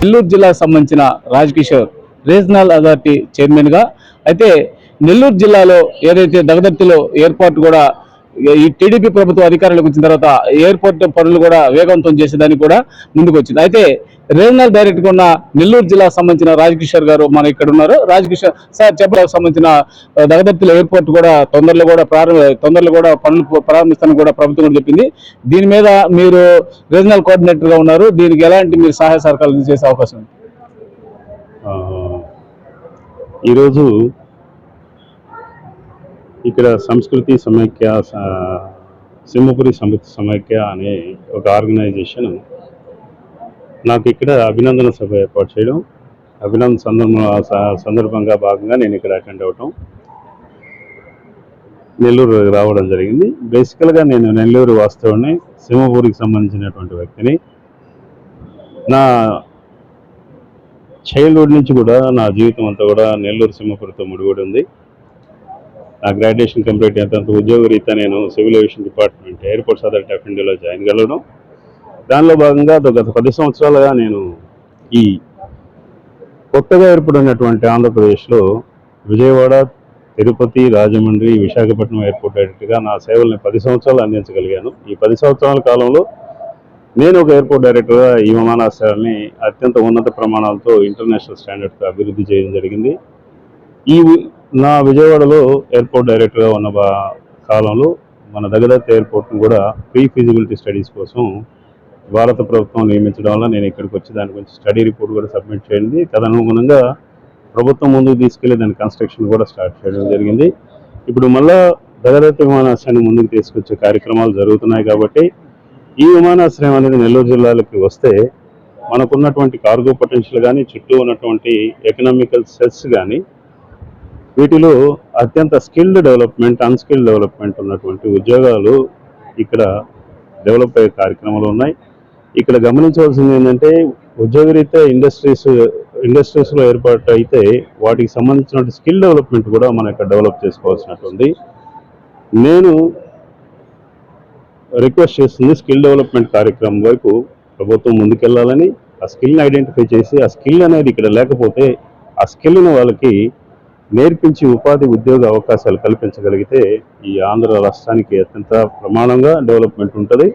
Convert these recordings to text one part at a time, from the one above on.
నెల్లూరు జిల్లాకు సంబంధించిన Raj Kishore regional authority చైర్మన్గా. అయితే నెల్లూరు జిల్లాలో ఏదైతే దగదర్తిలో ఎయిర్పోర్ట్ కూడా ఈ టీడీపీ ప్రభుత్వం అధికారంలోకి వచ్చిన తర్వాత ఎయిర్పోర్ట్ పనులు కూడా వేగవంతం చేసేదానికి కూడా ముందుకు వచ్చింది అయితే రీజనల్ డైరెక్టర్ ఉన్న నెల్లూరు జిల్లాకు సంబంధించిన రాజ్ కిషోర్ గారు మన ఇక్కడ ఉన్నారు. రాజ్ కిషోర్ సార్ చెప్పడానికి సంబంధించిన దగదర్తిలో ఎయిర్పోర్ట్ కూడా తొందరలో కూడా ప్రారంభ తొందరలో కూడా పనులు ప్రారంభిస్తానని కూడా ప్రభుత్వం కూడా చెప్పింది. దీని మీద మీరు రీజనల్ కోఆర్డినేటర్గా ఉన్నారు. దీనికి ఎలాంటి మీరు సహాయ సహకారాలు చేసే అవకాశం ఉంది? ఈరోజు ఇక్కడ సంస్కృతి సమైక్య స- సింహపురి సమృద్ధి సమైక్య అనే ఒక ఆర్గనైజేషన్ నాకు ఇక్కడ అభినందన సభ ఏర్పాటు చేయడం అభినందన సందర్భ స- సందర్భంగా భాగంగా నేను ఇక్కడ అటెండ్ అవటం నెల్లూరు రావడం జరిగింది. బేసికల్గా నేను నెల్లూరు వాస్తవాన్ని సింహపూరికి సంబంధించినటువంటి వ్యక్తిని నా చైల్డ్హుడ్ నుంచి కూడా నా జీవితం అంతా కూడా నెల్లూరు సింహపురితో ముడిపడి ఉంది. నా గ్రాడ్యుయేషన్ కంప్లీట్ అయిన తర్వాత ఉద్యోగ రీత్యా నేను civil aviation department airports authority of ఇండియాలో జాయిన్ కలవడం. దానిలో భాగంగా గత పది సంవత్సరాలుగా నేను ఈ కొత్తగా ఏర్పడినటువంటి ఆంధ్రప్రదేశ్లో విజయవాడ తిరుపతి రాజమండ్రి విశాఖపట్నం ఎయిర్పోర్ట్ డైరెక్టర్గా నా సేవల్ని పది సంవత్సరాలు అందించగలిగాను. ఈ పది సంవత్సరాల కాలంలో నేను ఒక ఎయిర్పోర్ట్ డైరెక్టర్గా ఈ విమానాశ్రయాల్ని అత్యంత ఉన్నత ప్రమాణాలతో ఇంటర్నేషనల్ స్టాండర్డ్తో అభివృద్ధి చేయడం జరిగింది. ఈ నా విజయవాడలో ఎయిర్పోర్ట్ డైరెక్టర్గా ఉన్న కాలంలో మన దగ్గరత్ ఎయిర్పోర్ట్ను కూడా ప్రీ ఫీజిబిలిటీ స్టడీస్ కోసం భారత ప్రభుత్వం నియమించడం వల్ల నేను ఇక్కడికి వచ్చి దాని గురించి స్టడీ రిపోర్ట్ కూడా సబ్మిట్ చేయండి. తదనుగుణంగా ప్రభుత్వం ముందుకు తీసుకెళ్ళి దాని కన్స్ట్రక్షన్ కూడా స్టార్ట్ చేయడం జరిగింది. ఇప్పుడు మళ్ళా దగ్గదత్ విమానాశ్రయాన్ని ముందుకు తీసుకొచ్చే కార్యక్రమాలు జరుగుతున్నాయి కాబట్టి ఈ విమానాశ్రయం అనేది నెల్లూరు జిల్లాలోకి వస్తే మనకున్నటువంటి కార్గో పొటెన్షియల్ కానీ చుట్టూ ఉన్నటువంటి ఎకనామికల్ సెల్స్ కానీ వీటిలో అత్యంత స్కిల్డ్ డెవలప్మెంట్ అన్స్కిల్డ్ డెవలప్మెంట్ ఉన్నటువంటి ఉద్యోగాలు ఇక్కడ డెవలప్ అయ్యే కార్యక్రమాలు ఉన్నాయి. ఇక్కడ గమనించవలసింది ఏంటంటే ఉద్యోగరీత్యా ఇండస్ట్రీస్ ఇండస్ట్రీస్లో ఏర్పాటు అయితే వాటికి సంబంధించిన స్కిల్ డెవలప్మెంట్ కూడా మనం ఇక్కడ డెవలప్ చేసుకోవాల్సినటువంటి నేను రిక్వెస్ట్ చేస్తుంది స్కిల్ డెవలప్మెంట్ కార్యక్రమం వైపు ప్రభుత్వం ముందుకెళ్ళాలని ఆ స్కిల్ని ఐడెంటిఫై చేసి ఆ స్కిల్ అనేది ఇక్కడ లేకపోతే ఆ స్కిల్ని వాళ్ళకి నేర్పించి ఉపాధి ఉద్యోగ అవకాశాలు కల్పించగలిగితే ఈ ఆంధ్ర రాష్ట్రానికి అత్యంత ప్రమాణంగా డెవలప్మెంట్ ఉంటుంది.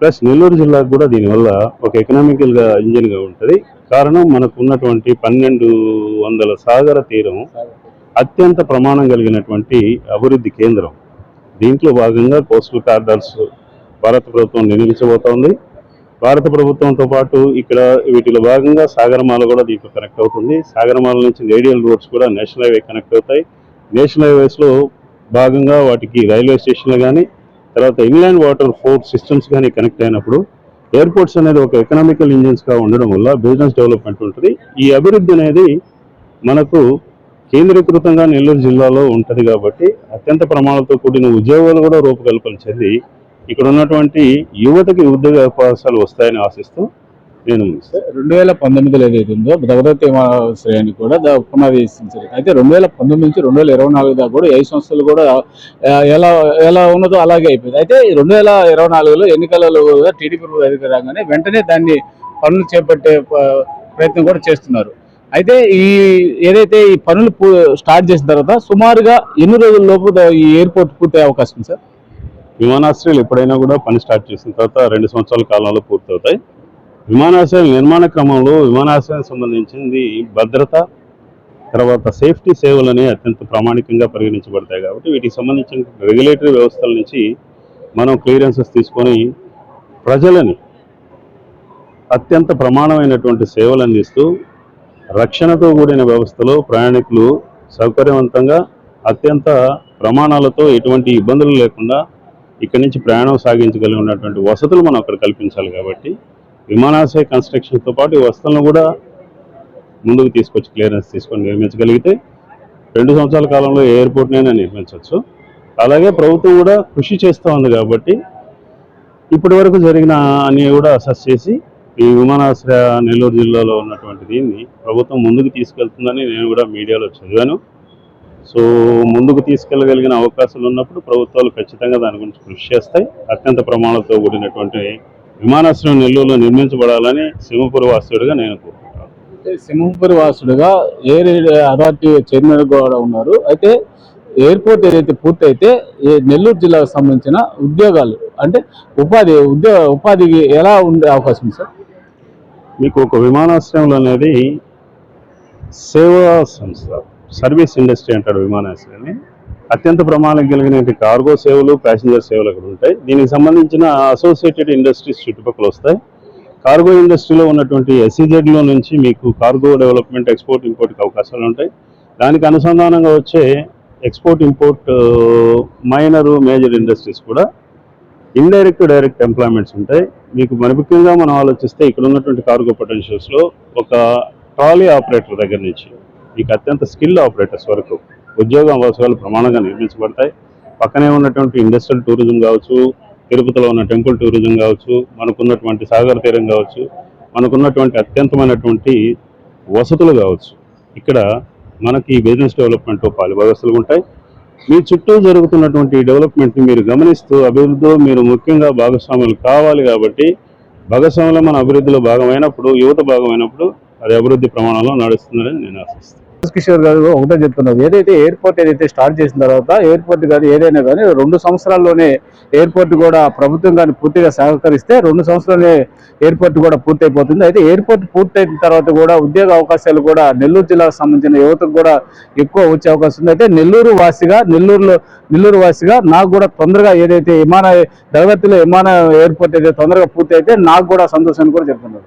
ప్లస్ నెల్లూరు జిల్లాకు కూడా దీనివల్ల ఒక ఎకనామికల్గా ఇంజిన్గా ఉంటుంది. కారణం మనకు ఉన్నటువంటి పన్నెండు వందల సాగర తీరం అత్యంత ప్రమాణం కలిగినటువంటి అభివృద్ధి కేంద్రం. దీంట్లో భాగంగా కోస్టల్ కార్డర్స్ భారత ప్రభుత్వం నిర్మించబోతోంది. భారత ప్రభుత్వంతో పాటు ఇక్కడ వీటిలో భాగంగా సాగరమాల కూడా దీంట్లో కనెక్ట్ అవుతుంది. సాగరమాల నుంచి రేడియల్ రోడ్స్ కూడా నేషనల్ హైవే కనెక్ట్ అవుతాయి. నేషనల్ హైవేస్లో భాగంగా వాటికి రైల్వే స్టేషన్లు కానీ తర్వాత ఇన్లాండ్ వాటర్ ఫోర్ట్ సిస్టమ్స్ కానీ కనెక్ట్ అయినప్పుడు ఎయిర్పోర్ట్స్ అనేది ఒక ఎకనామికల్ ఇంజిన్స్గా ఉండడం వల్ల బిజినెస్ డెవలప్మెంట్ ఉంటుంది. ఈ అభివృద్ధి అనేది మనకు కేంద్రీకృతంగా నెల్లూరు జిల్లాలో ఉంటుంది కాబట్టి అత్యంత ప్రమాణాలతో కూడిన ఉద్యోగాలు కూడా రూపకల్పన చెంది ఇక్కడ ఉన్నటువంటి యువతకి ఉద్యోగ అవకాశాలు వస్తాయని ఆశిస్తూ నేను రెండు వేల పంతొమ్మిదిలో ఏదైతే ఉందో దగదత్తి విమానాశ్రయానికి కూడా దా- పునాది అయితే రెండు వేల పంతొమ్మిది నుంచి రెండు వేల ఇరవై నాలుగు దాకా కూడా ఏ సంవత్సరాలు కూడా ఎలా ఎలా ఉన్నదో అలాగే అయిపోయింది. అయితే ఈ రెండు వేల ఇరవై నాలుగులో ఎన్నికలలో టీడీపీ ప్రభుత్వం రాగానే వెంటనే దాన్ని పనులు చేపట్టే ప్రయత్నం కూడా చేస్తున్నారు. అయితే ఈ ఏదైతే ఈ పనులు పూ- స్టార్ట్ చేసిన తర్వాత సుమారుగా ఎన్ని రోజుల లోపు ఈ ఎయిర్పోర్ట్ పూర్తయ్యే అవకాశం సార్? విమానాశ్రయాలు ఎప్పుడైనా కూడా పని స్టార్ట్ చేసిన తర్వాత రెండు సంవత్సరాల కాలంలో పూర్తవుతాయి. విమానాశ్రయం నిర్మాణ క్రమంలో విమానాశ్రయానికి సంబంధించింది భద్రత తర్వాత సేఫ్టీ సేవలని అత్యంత ప్రామాణికంగా పరిగణించబడతాయి కాబట్టి వీటికి సంబంధించిన రెగ్యులేటరీ వ్యవస్థల నుంచి మనం క్లియరెన్సెస్ తీసుకొని ప్రజలని అత్యంత ప్రమాణమైనటువంటి సేవలు అందిస్తూ రక్షణతో కూడిన వ్యవస్థలో ప్రయాణికులు సౌకర్యవంతంగా అత్యంత ప్రమాణాలతో ఎటువంటి ఇబ్బందులు లేకుండా ఇక్కడి నుంచి ప్రయాణం సాగించగలిగినటువంటి వసతులు మనం అక్కడ కల్పించాలి కాబట్టి విమానాశ్రయ కన్స్ట్రక్షన్తో పాటు ఈ వసతులను కూడా ముందుకు తీసుకొచ్చి క్లియరెన్స్ తీసుకొని నిర్మించగలిగితే రెండు సంవత్సరాల కాలంలో ఏ ఎయిర్పోర్ట్నైనా నిర్మించవచ్చు. అలాగే ప్రభుత్వం కూడా కృషి చేస్తూ ఉంది కాబట్టి ఇప్పటి వరకు జరిగిన అన్ని కూడా అసెస్ చేసి ఈ విమానాశ్రయ నెల్లూరు జిల్లాలో ఉన్నటువంటి దీన్ని ప్రభుత్వం ముందుకు తీసుకెళ్తుందని నేను కూడా మీడియాలో చదివాను. సో ముందుకు తీసుకెళ్ళగలిగిన అవకాశాలు ఉన్నప్పుడు ప్రభుత్వాలు ఖచ్చితంగా దాని గురించి కృషి చేస్తాయి. అత్యంత ప్రమాణాలతో కూడినటువంటి విమానాశ్రయం నెల్లూరులో నిర్మించబడాలని సింహపురి వాసుడిగా నేను కోరుకుంటాను సింహపురి వాసుడుగా ఎయిర్ అథారిటీ చైర్మన్ కూడా ఉన్నారు. అయితే ఎయిర్పోర్ట్ ఏదైతే పూర్తయితే ఈ నెల్లూరు జిల్లాకు సంబంధించిన ఉద్యోగాలు అంటే ఉపాధి ఉద్యోగ ఉపాధికి ఎలా ఉండే అవకాశం సార్? మీకు ఒక విమానాశ్రయంలో అనేది సేవా సంస్థ. సర్వీస్ ఇండస్ట్రీ అంటాడు విమానాశ్రయాన్ని. అత్యంత ప్రమాణం కలిగిన కార్గో సేవలు ప్యాసింజర్ సేవలు అక్కడ ఉంటాయి. దీనికి సంబంధించిన అసోసియేటెడ్ ఇండస్ట్రీస్ చుట్టుపక్కల వస్తాయి. కార్గో ఇండస్ట్రీలో ఉన్నటువంటి ఎస్ఈజెడ్లో నుంచి మీకు కార్గో డెవలప్మెంట్ ఎక్స్పోర్ట్ ఇంపోర్ట్కి అవకాశాలు ఉంటాయి. దానికి అనుసంధానంగా వచ్చే export import minor major industries కూడా ఇండైరెక్ట్ డైరెక్ట్ ఎంప్లాయ్మెంట్స్ ఉంటాయి. మీకు మరి ముఖ్యంగా మనం ఆలోచిస్తే ఇక్కడ ఉన్నటువంటి కార్గో పొటెన్షియల్స్లో ఒక ట్రాలీ ఆపరేటర్ దగ్గర నుంచి మీకు అత్యంత స్కిల్ ఆపరేటర్స్ వరకు ఉద్యోగ అవకాశాలు ప్రమాణంగా నిర్మించబడతాయి. పక్కనే ఉన్నటువంటి ఇండస్ట్రియల్ టూరిజం కావచ్చు తిరుపతిలో ఉన్న టెంపుల్ టూరిజం కావచ్చు మనకున్నటువంటి సాగర తీరం కావచ్చు మనకున్నటువంటి అత్యంతమైనటువంటి వసతులు కావచ్చు. ఇక్కడ మనకి బిజినెస్ డెవలప్మెంట్ పాలు వ్యవస్థలు ఉంటాయి. మీ చుట్టూ జరుగుతున్నటువంటి డెవలప్మెంట్ని మీరు గమనిస్తూ అభివృద్ధిలో మీరు ముఖ్యంగా భాగస్వాములు కావాలి కాబట్టి భాగస్వాములు మన అభివృద్ధిలో భాగమైనప్పుడు యువత భాగమైనప్పుడు అది అభివృద్ధి ప్రమాణంలో నడుస్తుందని నేను ఆశిస్తాను కిషోర్ గారు ఒకటే చెప్తున్నారు. ఏదైతే ఎయిర్పోర్ట్ ఏదైతే స్టార్ట్ చేసిన తర్వాత ఎయిర్పోర్ట్ కానీ ఏదైనా కానీ రెండు సంవత్సరాల్లోనే ఎయిర్పోర్ట్ కూడా ప్రభుత్వం కానీ పూర్తిగా సహకరిస్తే రెండు సంవత్సరాలే ఎయిర్పోర్ట్ కూడా పూర్తయిపోతుంది. అయితే ఎయిర్పోర్ట్ పూర్తయిన తర్వాత కూడా ఉద్యోగ అవకాశాలు కూడా నెల్లూరు జిల్లాకు సంబంధించిన యువతకు కూడా ఎక్కువ వచ్చే అవకాశం ఉంది. అయితే నెల్లూరు వాసిగా నెల్లూరులో నెల్లూరు వాసిగా నాకు కూడా తొందరగా ఏదైతే విమాన తరగతిలో విమాన ఎయిర్పోర్ట్ అయితే తొందరగా పూర్తి అయితే నాకు కూడా సంతోషాన్ని కూడా చెప్తున్నారు.